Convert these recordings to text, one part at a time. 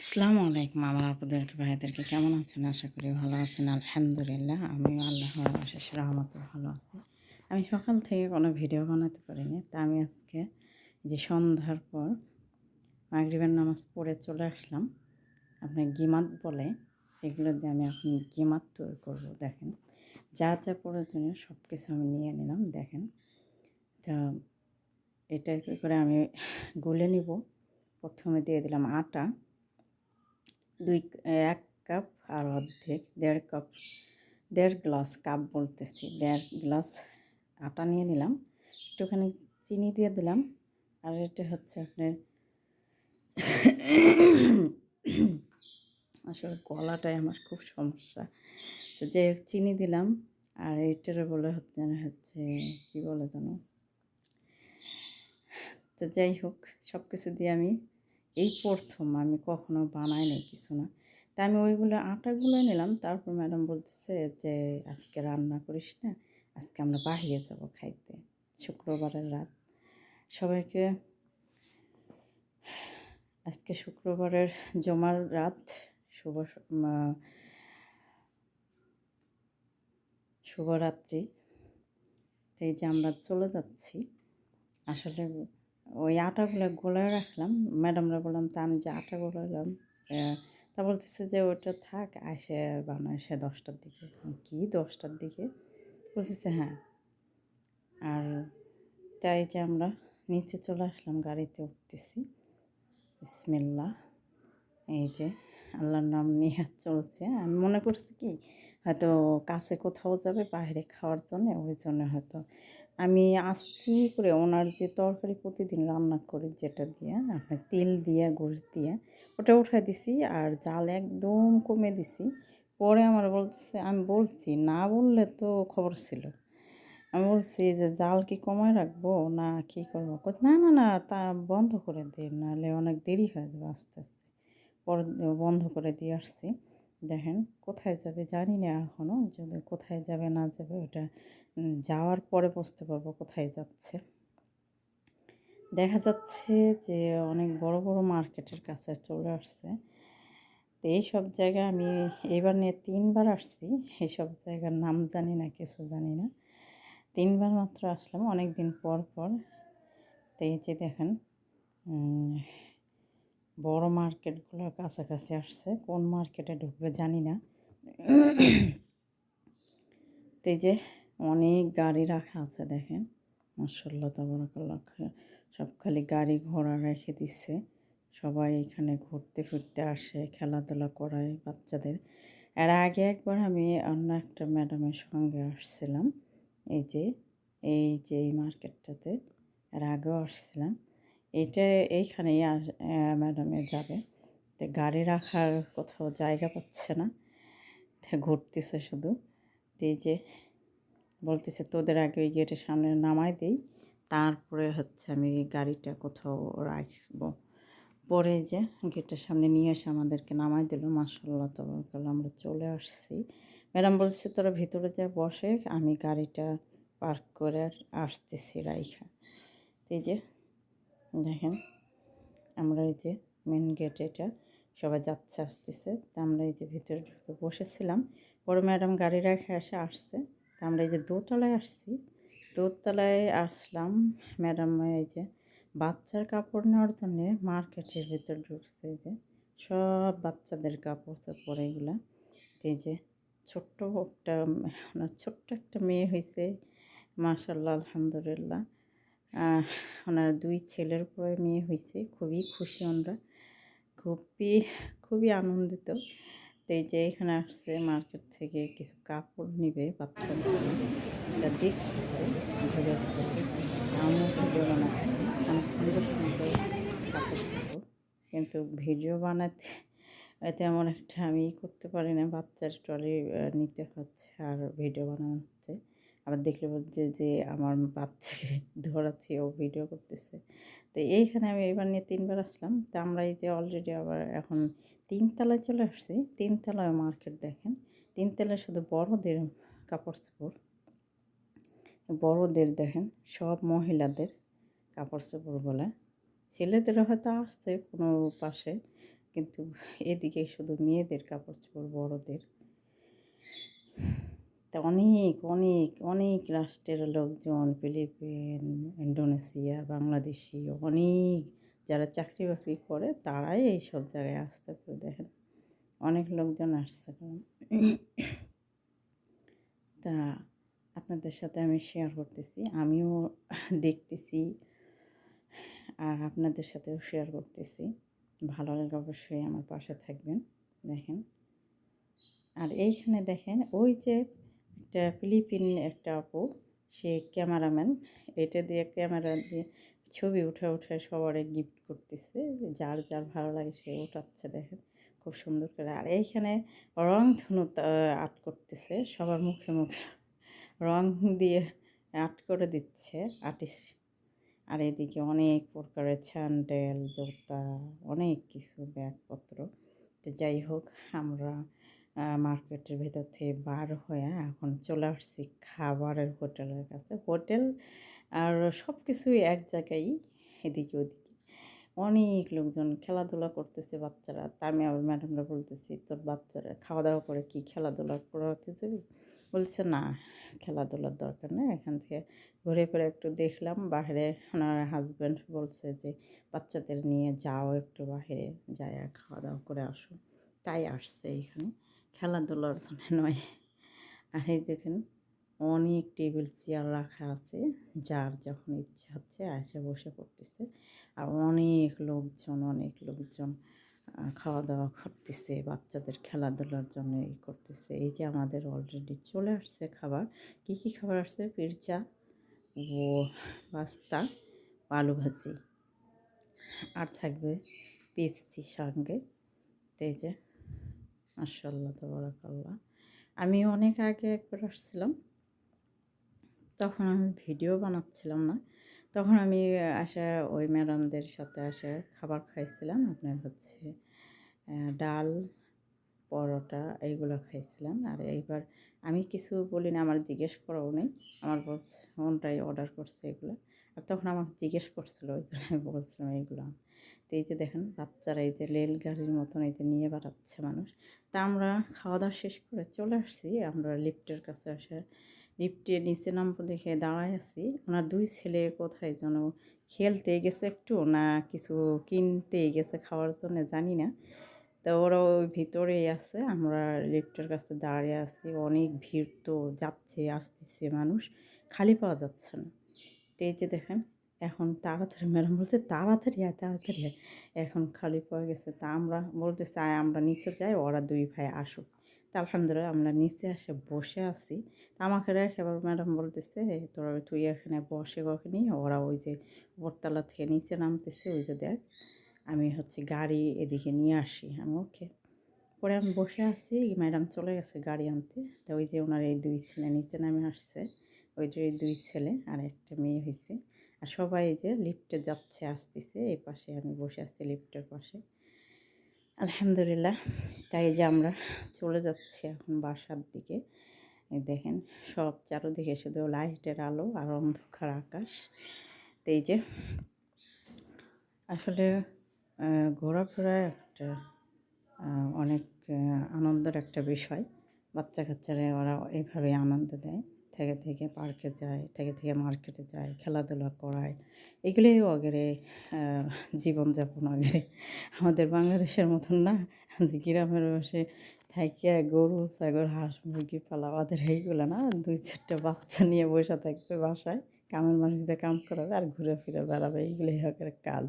আসসালামু আলাইকুম আমার আপনাদেরকে ভাইদেরকে কেমন আছেন? আশা করি ভালো আছেন, আলহামদুলিল্লাহ। আমি আল্লাহর অশেষ রহমতে ভালো আছি। আমি সকাল থেকে কোনো ভিডিও বানাতে পারিনি, তা আমি আজকে যে সন্ধ্যার পর মাগরিবের নামাজ পড়ে চলে আসলাম আপনি গিমাত বলে, এগুলো দিয়ে আমি এখন গিমাত তৈরি করব, দেখেন। যা যা প্রয়োজনীয় সব কিছু আমি নিয়ে নিলাম, দেখেন। তা এটা করে আমি গুলে নিব। প্রথমে দিয়ে দিলাম আটা। দুই, এক কাপ আর অর্ধেক দেড় কাপ, দেড় গ্লাস কাপ বলতেছি, দেড় গ্লাস আটা নিয়ে নিলাম, একটুখানি চিনি দিয়ে দিলাম, আর এটা হচ্ছে আপনার আসলে গলাটাই আমার খুব সমস্যা। তো যে চিনি দিলাম, আর এটার বলে হচ্ছে হচ্ছে কী বলে জানো তো যাই হোক সব কিছু দিয়ে আমি এই প্রথম আমি কখনো বানাই নাই কিছু না। তা আমি ওইগুলো আটাগুলো নিলাম, তারপর ম্যাডাম বলতেছে যে, আজকে রান্না করিস না, আজকে আমরা বাহিরে যাব খাইতে, শুক্রবারের রাত। সবাইকে, আজকে শুক্রবারের জমার রাত, শুভ শুভরাত্রি। এই যে আমরা চলে যাচ্ছি, আসলে ওই আটাগুলো গোলায় রাখলাম। ম্যাডামরা বললাম, তা আমি যে আটা গোলালাম তা বলতেছে যে ওটা থাক, আসে বানায় সে দশটার দিকে। কি দশটার দিকে? বলতেছে হ্যাঁ। আর তাই যে আমরা নিচে চলে আসলাম, গাড়িতে উঠতেছি। ইসমিল্লা এই যে আল্লাহর নাম নিয়ে চলছে। আমি মনে করছি কি, হয়তো কাছে কোথাও যাবে, বাইরে খাওয়ার জন্য, ওই জন্য হয়তো আমি আস্তে করে ওনার যে তরকারি প্রতিদিন রান্না করি যেটা দিয়ে আপনার তেল দিয়ে, গোশ দিয়ে, ওটা উঠাই দিছি আর জাল একদম কমে দিছি। পরে আমার বলতেছে, আমি বলছি, না বললে তো খবর ছিল। আমি বলছি, যে জাল কি কমায় রাখব? না, কী করব? না না না, তা বন্ধ করে দে, নাহলে অনেক দেরি হয়ে যাবে আস্তে আস্তে। পরে বন্ধ করে দিয়ে আসছি। দেখেন, কোথায় যাবে জানি না এখনও যদি কোথায় যাবে না যাবে, ওটা যাওয়ার পরে বুঝতে পারব কোথায় যাচ্ছে। দেখা যাচ্ছে যে অনেক বড় বড় মার্কেটের কাছে চলে আসছে। তো এইসব জায়গা আমি এবার নিয়ে তিনবার আসছি এইসব জায়গার নাম জানি না, কিছু জানি না। তিনবার মাত্র আসলাম অনেক দিন পর পর। তো এই যে দেখেন বড় মার্কেটগুলোর কাছাকাছি আসছে, কোন মার্কেটে ঢুকবে জানি না। তো এই যে অনেক গাড়ি রাখা আছে, দেখেন। মার্শাল্লাহ তবরকাল্লাহ সব খালি গাড়ি ঘোড়া রেখে দিচ্ছে সবাই এখানে ঘুরতে ফিরতে আসে, খেলাধুলা করায় বাচ্চাদের। এর আগে একবার আমি অন্য একটা ম্যাডামের সঙ্গে আসছিলাম। এই যে এই যে, এই মার্কেটটাতে। এর আগেও আসছিলাম। এটা এইখানেই ম্যাডামে যাবে। তো গাড়ি রাখার কোথাও জায়গা পাচ্ছে না। ঘুরতেছে শুধু। তো এই যে বলতেছে, তোদের আগে ওই গেটের সামনে নামাই দিই, তারপরে হচ্ছে আমি গাড়িটা কোথাও রাখব। পরে যে গেটের সামনে নিয়ে এসে আমাদেরকে নামাই দিল। মাসাল্লাহ তবরকাল আমরা চলে আসছি। ম্যাডাম বলছে তোরা ভিতরে যা বসে, আমি গাড়িটা পার্ক করে আসতেছি রাইখা। এই যে দেখেন, আমরা এই যে মেন গেট এটা সবাই যাচ্ছে, আসতেছে। তা আমরা এই যে ভিতরে ঢুকে বসেছিলাম। পরে ম্যাডাম গাড়ি রেখে এসে আসছে। তা আমরা এই যে দোতলায় আসছি। দোতলায় আসলাম, ম্যাডাম এই যে বাচ্চার কাপড় নেওয়ার জন্যে মার্কেটের ভিতর ঢুকছে এই যে, সব বাচ্চাদের কাপড় চাপড় এগুলা। এই যে ছোট্ট একটা ওনার ছোট্ট একটা মেয়ে হয়েছে মাশাল্লাহ আলহামদুলিল্লাহ। ওনার দুই ছেলের পরে মেয়ে হয়েছে খুবই খুশি আমরা খুবই খুবই আনন্দিত। তো এই যে এখানে আসছে মার্কেট থেকে কিছু কাপড় নিবে বাচ্চাদের এটা দেখতেছে আমিও ভিডিও বানাচ্ছি। সুন্দর কিন্তু ভিডিও বানাতে, তেমন একটা আমি করতে পারি না। বাচ্চার ট্রলি নিতে হচ্ছে আর ভিডিও বানানো হচ্ছে। আবার দেখলে বলছে যে, আমার বাচ্চাকে ধরাচ্ছি, ও ভিডিও করতেছে। তো এইখানে আমি এবার নিয়ে তিনবার আসলাম। তো আমরা এই যে অলরেডি আবার এখন তিনতলায় চলে আসছি। তিনতলায় মার্কেট দেখেন। তিনতলায় শুধু বড়দের কাপড় চোপড়। বড়দের দেখেন, সব মহিলাদের কাপড় চোপড় বলে। ছেলেদেরও হয়তো আসছে কোনো পাশে, কিন্তু এদিকে শুধু মেয়েদের কাপড় চোপড়, বড়দের। তা অনেক অনেক অনেক রাষ্ট্রের লোকজন, ফিলিপিন, ইন্দোনেশিয়া, বাংলাদেশি অনেক যারা চাকরি বাকরি করে তারাই এই সব জায়গায় আসতে পারে। দেখেন, অনেক লোকজন আসছে তা আপনাদের সাথে আমি শেয়ার করতেছি, আমিও দেখতেছি, আর আপনাদের সাথেও শেয়ার করতেছি। ভালো লাগে অবশ্যই আমার পাশে থাকবেন, দেখেন। আর এইখানে দেখেন, ওই যে একটা ফিলিপিন একটা আপু, সে ক্যামেরাম্যান। এটা দিয়ে ক্যামেরা দিয়ে ছবি উঠে উঠে সবারে গিফট করতেছে। যার যার ভালো লাগে সে উঠাচ্ছে, দেখেন। খুব সুন্দর করে। আর এইখানে রং ধনু আর্ট করতেছে সবার মুখে মুখে। রং দিয়ে আর্ট করে দিচ্ছে আর্টিস্ট। আর এদিকে অনেক প্রকারের স্যান্ডেল, জুতা, অনেক কিছু ব্যাগপত্র। তো যাই হোক, আমরা মার্কেটের ভেতর থেকে বার হয়ে এখন চলে আসছি খাবারের হোটেলের কাছে। হোটেল আর সব কিছুই এক জায়গায়, এদিকে ওদিকে। অনেক লোকজন খেলাধুলা করতেছে বাচ্চারা। তা আমি আবার ম্যাডামরা বলতেছি, তোর বাচ্চারা খাওয়া দাওয়া করে কি খেলাধুলা করাতে যাবি? বলছে, না, খেলাধুলার দরকার নেই। এখান থেকে ঘুরে ফিরে একটু দেখলাম। বাইরে ওনার হাজব্যান্ড বলছে যে, বাচ্চাদের নিয়ে যাও একটু বাইরে যায় খাওয়া দাওয়া করে আসো। তাই আসছে এখানে। খেলাধুলার জন্য নয়। আর এই দেখেন, অনেক টেবিল চেয়ার রাখা আছে, যার যখন ইচ্ছা হচ্ছে এসে বসে পড়তেছে। আর অনেক লোকজন অনেক লোকজন খাওয়া দাওয়া করতেছে, বাচ্চাদের খেলাধুলার জন্য এই করতেছে। এই যে আমাদের অলরেডি চলে আসছে খাবার। কি কি খাবার আসছে? পিরচা ও পাস্তা, আলু ভাজি। আর থাকবে পেপসি সঙ্গে। তো মার্শাল্লাহ তবরাকাল্লাহ। আমি অনেক আগে একবার আসছিলাম। তখন আমি ভিডিও বানাচ্ছিলাম না। তখন আমি আসা ওই ম্যাডামদের সাথে আসে খাবার খাইছিলাম। আপনার হচ্ছে ডাল, পরোটা এইগুলো খাইছিলাম। আর এইবার আমি কিছু বলি না আমার জিজ্ঞেস করাও নেই। আমার মনটাই অর্ডার করছে এগুলো। আর তখন আমাকে জিজ্ঞেস করছিল, ওই জন্য আমি বলছিলাম, এইগুলো এই যে দেখেন, বাচ্চারা এই যে রেল গাড়ির মতন এই যে নিয়ে বেড়াচ্ছে মানুষ। তা আমরা খাওয়া দাওয়া শেষ করে চলে আসছি। আমরা লিফটের কাছে আসে লিফটে নিচে নামবো দেখে দাঁড়ায় আছি। ওনার দুই ছেলে কোথায় যেন খেলতে গেছে একটু না কিছু কিনতে গেছে খাওয়ার জন্য জানি না। তো ওরা ওই ভিতরেই আছে। আমরা লিফটের কাছে দাঁড়িয়ে আছি। অনেক ভিড় তো যাচ্ছে, আসতেছে মানুষ। খালি পাওয়া যাচ্ছে না। তো এই যে দেখেন এখন তাড়াতাড়ি, ম্যাডাম বলছে, তাড়াতাড়ি আয় তাড়াতাড়ি আয়। এখন খালি পাওয়া গেছে। তা আমরা বলতে চাই আমরা নিচে যাই, ওরা দুই ভাই আসুক। তা আলহামদুলিল্লাহ আমরা নিচে এসে বসে আছি। তা আমাকে রেখে ম্যাডাম বলতেছে তোরা তুই এখানে বসে ওখানে ওরা ওই যে উপরতলা থেকে নিচে নামতেছে, ওই যে দেখ, আমি হচ্ছে গাড়ি এদিকে নিয়ে আসি। আমি, ওকে। পরে আমি বসে আছি, ম্যাডাম চলে গেছে গাড়ি আনতে। তা ওই যে ওনার এই দুই ছেলে নিচে নামে আসছে, ওই যে দুই ছেলে আর একটা মেয়ে হয়েছে আর সবাই যে লিফটে যাচ্ছে, আসতেছে। এই পাশে আমি বসে আছি লিফটের পাশে। আলহামদুলিল্লাহ, তাই যে আমরা চলে যাচ্ছি এখন বাসার দিকে। দেখেন, সব চারোদিকে শুধু লাইটের আলো আর অন্ধকার আকাশ। তো এই যে আসলে ঘোরাফেরা একটা অনেক আনন্দের একটা বিষয়। বাচ্চা কাচ্চারা ওরা এভাবে আনন্দ দেয়। থেকে থেকে পার্কে যায়, থেকে থেকে মার্কেটে যায়, খেলাধুলা করায়। এগুলোই অগেরে জীবনযাপন অগেরে আমাদের বাংলাদেশের মতন না, যে গ্রামের বসে থাকে গরু, ছাগল, হাঁস, মুরগি পালা ওদের এইগুলো না, দুই চারটে বাচ্চা নিয়ে বসে থাকবে বাসায়। কামের মানুষদের কাম করাবে আর ঘুরে ফিরে বেড়াবে, এইগুলোই হোক কাজ।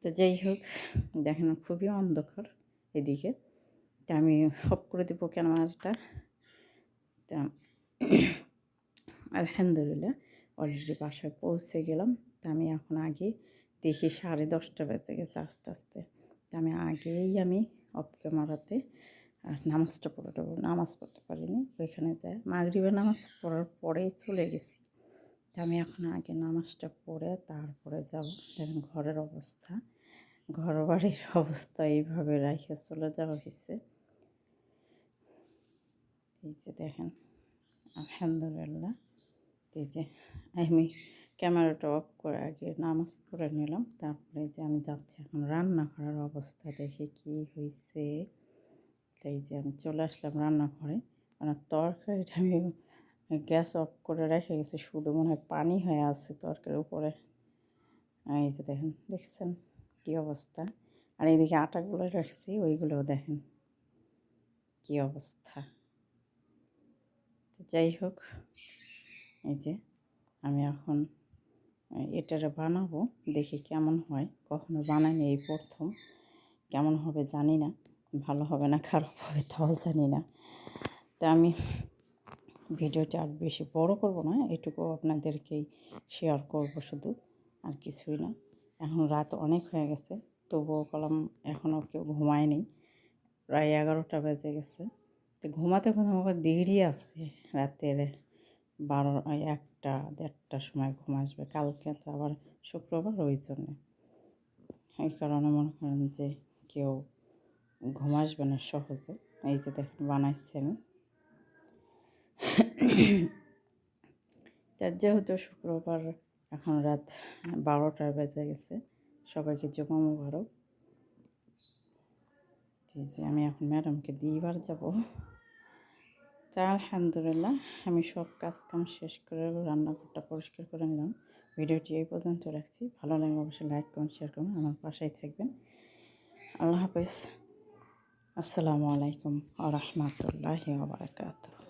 তো যাই হোক, দেখেন খুবই অন্ধকার এদিকে। তা আমি হপ করে দেবো ক্যামেরাটা। তা আলহামদুলিল্লাহ, অলরেডি বাসায় পৌঁছে গেলাম। তা আমি এখন আগে দেখি সাড়ে দশটা বেজে গেছে আস্তে আস্তে। তা আমি আগেই আমি অফ ক্যামেরাতে নামাজটা পড়ে দেবো নামাজ পড়তে পারিনি ওইখানে যায় মাগরিবের নামাজ পড়ার পরেই চলে গেছি। তা আমি এখন আগে নামাজটা পড়ে তারপরে যাব। দেখেন ঘরের অবস্থা ঘর বাড়ির অবস্থা এইভাবে রাখে চলে যাওয়া হয়েছে। এই যে দেখেন। আলহামদুলিল্লাহ। এই যে আমি ক্যামেরাটা অফ করে আগে নামাজ পড়ে নিলাম, তারপরে যে আমি যাচ্ছি এখন রান্না করার অবস্থা দেখে কি হয়েছে তাই যে আমি চলে আসলাম রান্নাঘরে। কারণ তরকারিটা আমি গ্যাস অফ করে রেখে গেছি, শুধু মনে হয় পানি হয়ে আছে তরকারির উপরে। এই যে দেখেন, দেখছেন কী অবস্থা? আর এইদিকে আটাগুলো রাখছি, ওইগুলোও দেখেন কী অবস্থা। যাই হোক, এই যে আমি এখন এটারে বানাবো, দেখি কেমন হয়। কখনো বানাইনি এই প্রথম, কেমন হবে জানি না, ভালো হবে না, খারাপ হবে তাও জানি না। তা আমি ভিডিওটা আর বেশি বড় করব না এটুকু আপনাদেরকেই শেয়ার করব শুধু, আর কিছুই না। এখন রাত অনেক হয়ে গেছে, তবুও কলাম এখনও কেউ ঘুমায়নি, প্রায় এগারোটা বেজে গেছে। তো ঘুমাতে ঘুমাতে দেরি আছে রাতের বারো একটা, দেড়টার সময় ঘুম আসবে। কালকে তো আবার শুক্রবার, ওই জন্যে। এই কারণে মনে করেন যে কেউ ঘুম আসবে না সহজে। এই যে দেখেন, বানাইছি আমি। তা যেহেতু শুক্রবার, এখন রাত বারোটার বেজে গেছে, সবাইকে জমা মুবারক। যে আমি এখন ম্যাডামকে দিবার যাব। তা আলহামদুলিল্লাহ, আমি সব কাজ কাম শেষ করে রান্নাঘরটা পরিষ্কার করে নিলাম। ভিডিওটি এই পর্যন্ত রাখছি। ভালো লাগলে অবশ্যই লাইক করুন শেয়ার করুন। আমার পাশেই থাকবেন। আল্লাহ হাফেজ। আসসালামু আলাইকুম আ রহমতুল্লাহ বারকাতুহ।